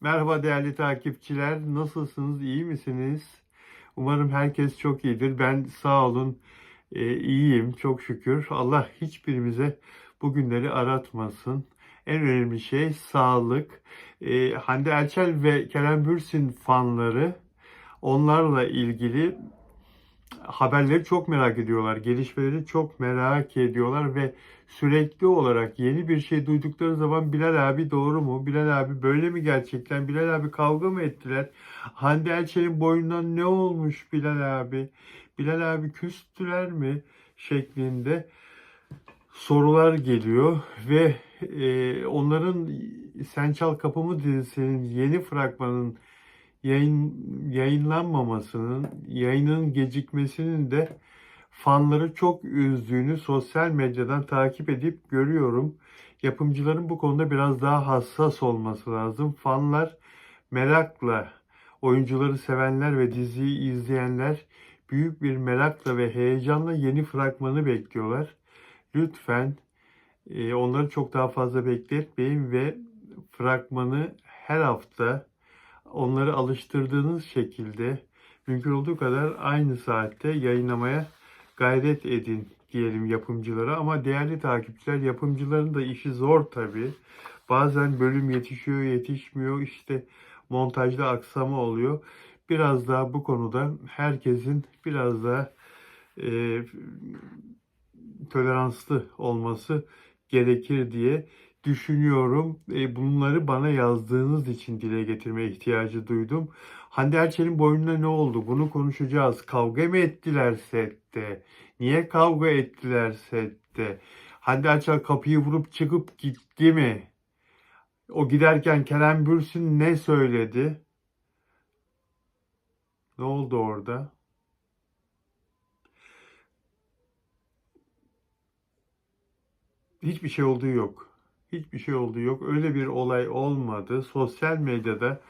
Merhaba değerli takipçiler. Nasılsınız? İyi misiniz? Umarım herkes çok iyidir. Ben sağ olun e, iyiyim çok şükür. Allah hiçbirimize bu günleri aratmasın. En önemli şey sağlık. E, Hande Erçel ve Kerem Bürsin fanları onlarla ilgili haberleri çok merak ediyorlar. Gelişmeleri çok merak ediyorlar ve sürekli olarak yeni bir şey duydukları zaman Bilal abi doğru mu? Bilal abi böyle mi gerçekten? Bilal abi kavga mı ettiler? Hande Erçel'in boynundan ne olmuş Bilal abi? Bilal abi küstüler mi? şeklinde sorular geliyor ve e, onların Sen Çal Kapımı dizisinin yeni fragmanın yayın yayınlanmamasının, yayının gecikmesinin de fanları çok üzdüğünü sosyal medyadan takip edip görüyorum. Yapımcıların bu konuda biraz daha hassas olması lazım. Fanlar merakla, oyuncuları sevenler ve diziyi izleyenler büyük bir merakla ve heyecanla yeni fragmanı bekliyorlar. Lütfen e, onları çok daha fazla bekletmeyin ve fragmanı her hafta onları alıştırdığınız şekilde mümkün olduğu kadar aynı saatte yayınlamaya gayret edin diyelim yapımcılara. Ama değerli takipçiler yapımcıların da işi zor tabii. Bazen bölüm yetişiyor, yetişmiyor. İşte montajda aksama oluyor. Biraz daha bu konuda herkesin biraz daha e, toleranslı olması gerekir diye düşünüyorum. E, bunları bana yazdığınız için dile getirme ihtiyacı duydum. Hande Erçel'in boynuna ne oldu? Bunu konuşacağız. Kavga mı ettiler sette? Niye kavga ettiler sette? Hande Erçel kapıyı vurup çıkıp gitti mi? O giderken Kerem Bürsin ne söyledi? Ne oldu orada? Hiçbir şey olduğu yok. Hiçbir şey olduğu yok. Öyle bir olay olmadı. Sosyal medyada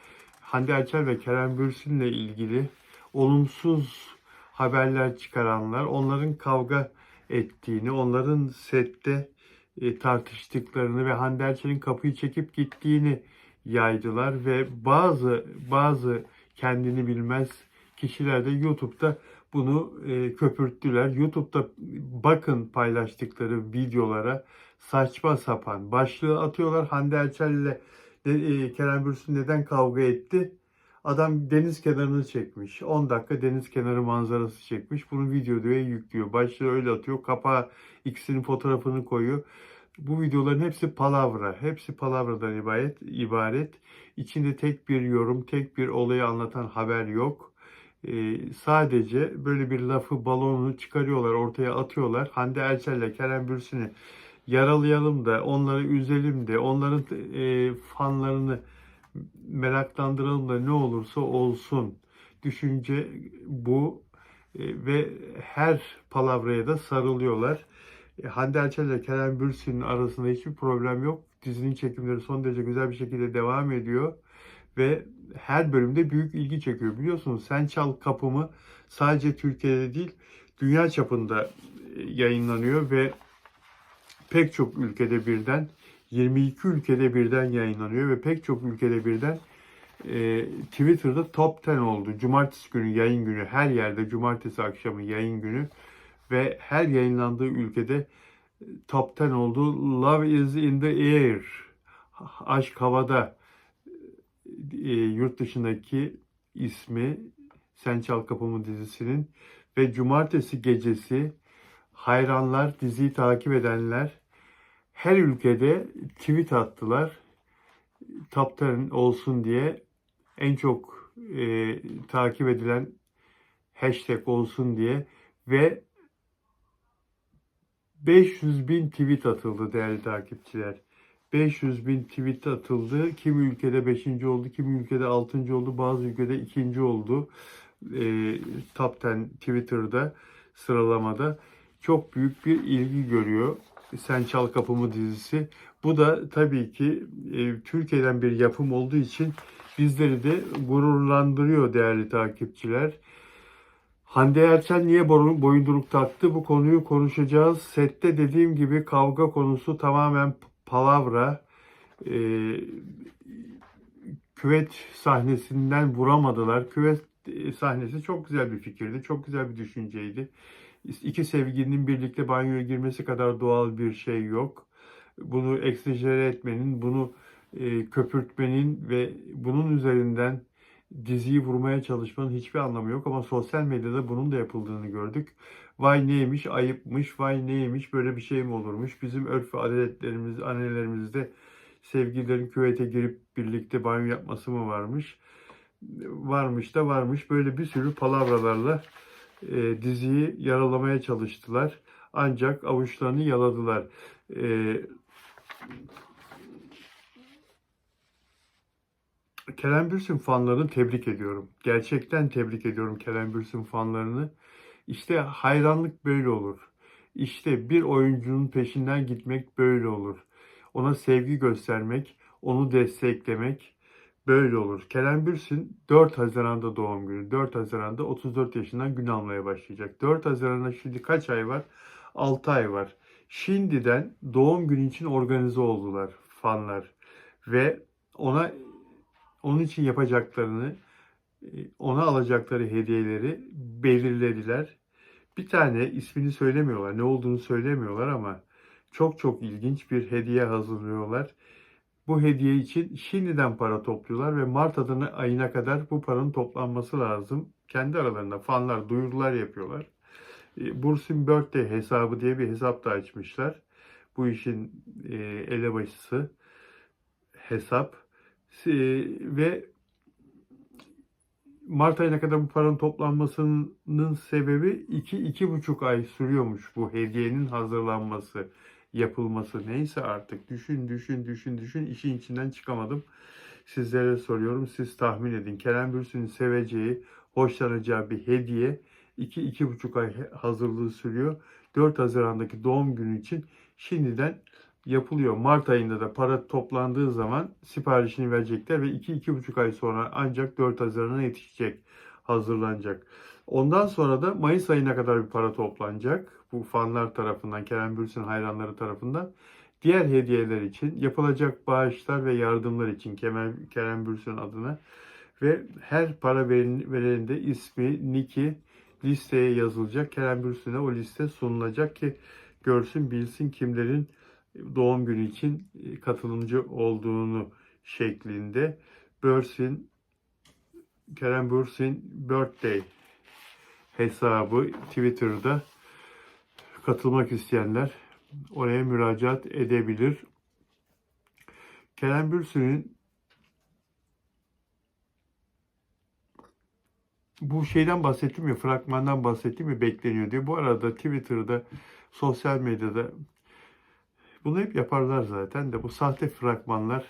Hande Erçel ve Kerem Bürsin'le ilgili olumsuz haberler çıkaranlar, onların kavga ettiğini, onların sette e, tartıştıklarını ve Hande Erçel'in kapıyı çekip gittiğini yaydılar ve bazı bazı kendini bilmez kişiler de YouTube'da bunu e, köpürttüler. YouTube'da bakın paylaştıkları videolara saçma sapan başlığı atıyorlar. Hande Erçel ile e, Kerem Bürsin neden kavga etti? Adam deniz kenarını çekmiş. 10 dakika deniz kenarı manzarası çekmiş. Bunu videoya yüklüyor. Başlığı öyle atıyor. Kapağa ikisinin fotoğrafını koyuyor. Bu videoların hepsi palavra. Hepsi palavradan ibaret. ibaret. İçinde tek bir yorum, tek bir olayı anlatan haber yok. Ee, sadece böyle bir lafı balonunu çıkarıyorlar, ortaya atıyorlar. Hande Erçel ile Kerem Bürsin'i yaralayalım da, onları üzelim de, onların e, fanlarını meraklandıralım da ne olursa olsun. Düşünce bu E, ve her palavraya da sarılıyorlar. E, Hande Erçel ile Kerem Bürsin'in arasında hiçbir problem yok. Dizinin çekimleri son derece güzel bir şekilde devam ediyor. Ve her bölümde büyük ilgi çekiyor. Biliyorsunuz Sen Çal Kapımı sadece Türkiye'de değil dünya çapında e, yayınlanıyor ve pek çok ülkede birden 22 ülkede birden yayınlanıyor ve pek çok ülkede birden e, Twitter'da top 10 oldu. Cumartesi günü yayın günü her yerde cumartesi akşamı yayın günü ve her yayınlandığı ülkede e, top 10 oldu. Love is in the air. Aşk havada e, yurt dışındaki ismi Sen Çal Kapımı dizisinin ve cumartesi gecesi hayranlar, diziyi takip edenler her ülkede tweet attılar. 10 olsun diye en çok e, takip edilen hashtag olsun diye ve 500 bin tweet atıldı değerli takipçiler. 500 bin tweet atıldı. Kimi ülkede 5. oldu, kimi ülkede 6. oldu, bazı ülkede 2. oldu. E, Top 10 Twitter'da sıralamada çok büyük bir ilgi görüyor. Sen Çal Kapımı dizisi. Bu da tabii ki e, Türkiye'den bir yapım olduğu için bizleri de gururlandırıyor değerli takipçiler. Hande Erçel niye boyun- boyunduruk taktı? Bu konuyu konuşacağız. Sette dediğim gibi kavga konusu tamamen palavra. Ee, küvet sahnesinden vuramadılar. Küvet e, sahnesi çok güzel bir fikirdi. Çok güzel bir düşünceydi. İki sevgilinin birlikte banyoya girmesi kadar doğal bir şey yok. Bunu egzajere etmenin, bunu e, köpürtmenin ve bunun üzerinden diziyi vurmaya çalışmanın hiçbir anlamı yok ama sosyal medyada bunun da yapıldığını gördük. Vay neymiş, ayıpmış, vay neymiş, böyle bir şey mi olurmuş? Bizim örf ve adetlerimiz, annelerimizde sevgililerin küvete girip birlikte banyo yapması mı varmış? Varmış da varmış. Böyle bir sürü palavralarla e, diziyi yaralamaya çalıştılar. Ancak avuçlarını yaladılar. E, Kerem Bürsin fanlarını tebrik ediyorum. Gerçekten tebrik ediyorum Kerem Bürsin fanlarını. İşte hayranlık böyle olur. İşte bir oyuncunun peşinden gitmek böyle olur. Ona sevgi göstermek, onu desteklemek böyle olur. Kerem Bürsin 4 Haziran'da doğum günü. 4 Haziran'da 34 yaşından gün almaya başlayacak. 4 Haziran'a şimdi kaç ay var? 6 ay var. Şimdiden doğum günü için organize oldular fanlar ve ona onun için yapacaklarını, ona alacakları hediyeleri belirlediler. Bir tane ismini söylemiyorlar, ne olduğunu söylemiyorlar ama çok çok ilginç bir hediye hazırlıyorlar. Bu hediye için şimdiden para topluyorlar ve Mart adını ayına kadar bu paranın toplanması lazım. Kendi aralarında fanlar duyurular yapıyorlar. E, Bursin Birthday hesabı diye bir hesap da açmışlar. Bu işin e, elebaşısı hesap E, ve Mart ayına kadar bu paranın toplanmasının sebebi 2-2,5 ay sürüyormuş bu hediyenin hazırlanması, yapılması. Neyse artık düşün, düşün, düşün, düşün. işin içinden çıkamadım. Sizlere soruyorum, siz tahmin edin. Kerem Bürsin'in seveceği, hoşlanacağı bir hediye 2-2,5 ay hazırlığı sürüyor. 4 Haziran'daki doğum günü için şimdiden yapılıyor. Mart ayında da para toplandığı zaman siparişini verecekler ve 2-2,5 ay sonra ancak 4 Haziran'a yetişecek, hazırlanacak. Ondan sonra da Mayıs ayına kadar bir para toplanacak. Bu fanlar tarafından, Kerem Bürsin hayranları tarafından. Diğer hediyeler için, yapılacak bağışlar ve yardımlar için Kerem, Kerem Bürsin adına ve her para vereninde ismi, niki listeye yazılacak. Kerem Bürsin'e o liste sunulacak ki görsün, bilsin kimlerin doğum günü için katılımcı olduğunu şeklinde. Börsin, Kerem Bürsin Birthday hesabı Twitter'da katılmak isteyenler oraya müracaat edebilir. Kerem Bürsin'in bu şeyden bahsettim ya, fragmandan bahsettim ya bekleniyor diye. Bu arada Twitter'da, sosyal medyada bunu hep yaparlar zaten de bu sahte fragmanlar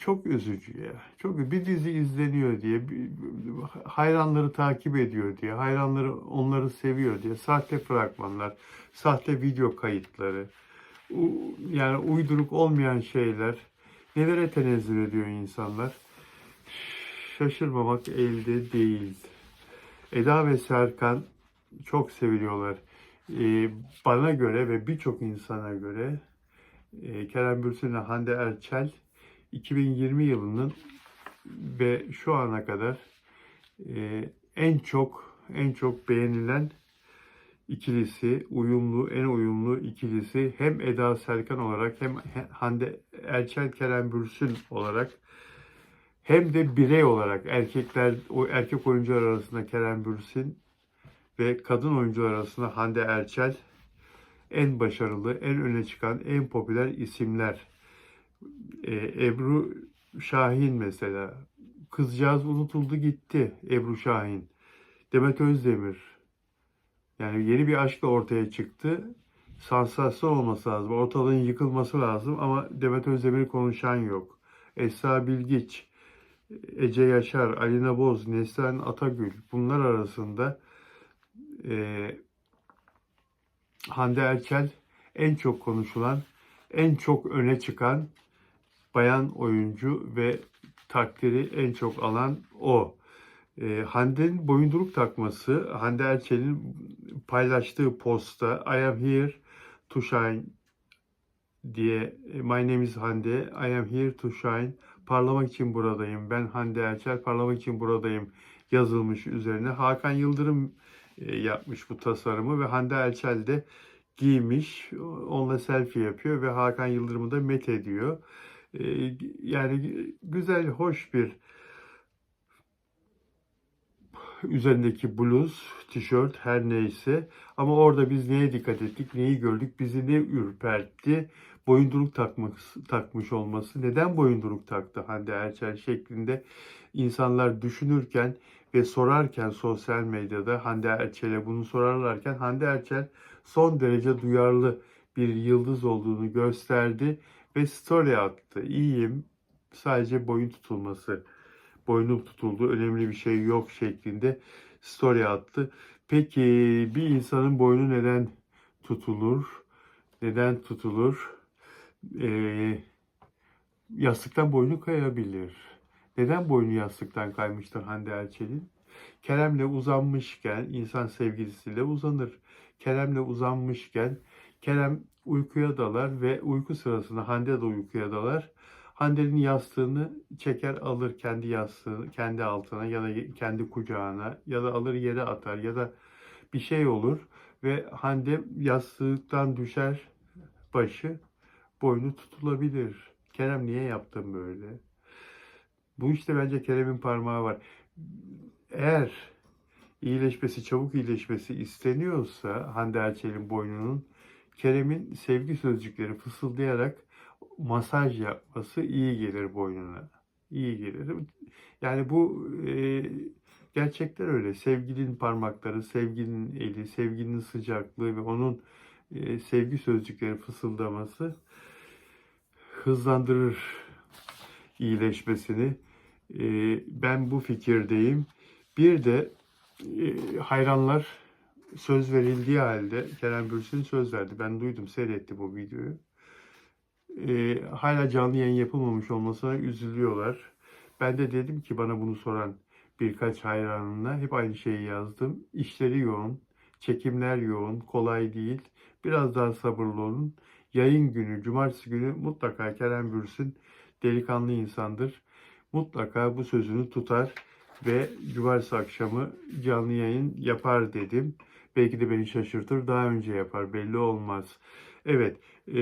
çok üzücü ya. Çok bir dizi izleniyor diye, hayranları takip ediyor diye, hayranları onları seviyor diye sahte fragmanlar, sahte video kayıtları, yani uyduruk olmayan şeyler nelere tenezzül ediyor insanlar. Şaşırmamak elde değil. Eda ve Serkan çok seviliyorlar. Ee, bana göre ve birçok insana göre e, Kerem Bürsin ile Hande Erçel 2020 yılının ve şu ana kadar e, en çok en çok beğenilen ikilisi, uyumlu, en uyumlu ikilisi hem Eda Serkan olarak hem Hande Erçel Kerem Bürsin olarak hem de birey olarak erkekler o erkek oyuncular arasında Kerem Bürsin ve kadın oyuncular arasında Hande Erçel en başarılı, en öne çıkan, en popüler isimler. Ee, Ebru Şahin mesela. Kızcağız unutuldu gitti Ebru Şahin. Demet Özdemir. Yani yeni bir aşkla ortaya çıktı. Sansasyon olması lazım. Ortalığın yıkılması lazım ama Demet Özdemir'i konuşan yok. Esra Bilgiç, Ece Yaşar, Alina Boz, Neslihan Atagül bunlar arasında e, Hande Erçel en çok konuşulan, en çok öne çıkan bayan oyuncu ve takdiri en çok alan o. E, Hande'nin boyunduruk takması, Hande Erçel'in paylaştığı postta I am here to shine diye My name is Hande. I am here to shine. Parlamak için buradayım. Ben Hande Erçel. Parlamak için buradayım yazılmış üzerine. Hakan Yıldırım yapmış bu tasarımı ve Hande Erçel de giymiş. Onunla selfie yapıyor ve Hakan Yıldırım'ı da met ediyor. E, Yani güzel, hoş bir üzerindeki bluz, tişört her neyse. Ama orada biz neye dikkat ettik, neyi gördük, bizi ne ürpertti? Boyunduruk takmak, takmış olması. Neden boyunduruk taktı Hande Erçel şeklinde insanlar düşünürken ve sorarken sosyal medyada Hande Erçel'e bunu sorarlarken Hande Erçel son derece duyarlı bir yıldız olduğunu gösterdi ve story attı. İyiyim, sadece boyun tutulması boynum tutuldu, önemli bir şey yok şeklinde story attı. Peki bir insanın boynu neden tutulur? Neden tutulur? Ee, yastıktan boynu kayabilir. Neden boynu yastıktan kaymıştır Hande Erçel'in? Kerem'le uzanmışken insan sevgilisiyle uzanır. Kerem'le uzanmışken Kerem uykuya dalar ve uyku sırasında Hande de uykuya dalar. Hande'nin yastığını çeker alır kendi yastığı kendi altına ya da kendi kucağına ya da alır yere atar ya da bir şey olur ve Hande yastıktan düşer başı boynu tutulabilir. Kerem niye yaptın böyle? Bu işte bence Kerem'in parmağı var. Eğer iyileşmesi, çabuk iyileşmesi isteniyorsa Hande Erçel'in boynunun Kerem'in sevgi sözcükleri fısıldayarak masaj yapması iyi gelir boynuna. İyi gelir. Yani bu e, gerçekten öyle. Sevginin parmakları, sevginin eli, sevginin sıcaklığı ve onun e, sevgi sözcükleri fısıldaması hızlandırır iyileşmesini. E, ben bu fikirdeyim. Bir de e, hayranlar söz verildiği halde Kerem Bürsin söz verdi. Ben duydum, seyretti bu videoyu e, hala canlı yayın yapılmamış olmasına üzülüyorlar. Ben de dedim ki bana bunu soran birkaç hayranına hep aynı şeyi yazdım. İşleri yoğun, çekimler yoğun, kolay değil. Biraz daha sabırlı olun. Yayın günü, cumartesi günü mutlaka Kerem Bürsin delikanlı insandır. Mutlaka bu sözünü tutar ve cumartesi akşamı canlı yayın yapar dedim. Belki de beni şaşırtır, daha önce yapar, belli olmaz. Evet, e,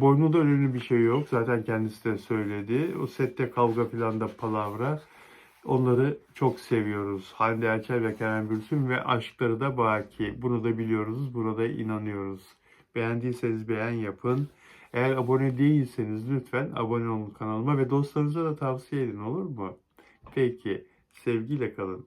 boynunda önemli bir şey yok. Zaten kendisi de söyledi. O sette kavga filan da palavra. Onları çok seviyoruz. Hande Erçel ve Kerem Bürsin ve aşkları da baki. Bunu da biliyoruz, buna da inanıyoruz. Beğendiyseniz beğen yapın. Eğer abone değilseniz lütfen abone olun kanalıma ve dostlarınıza da tavsiye edin olur mu? Peki, sevgiyle kalın.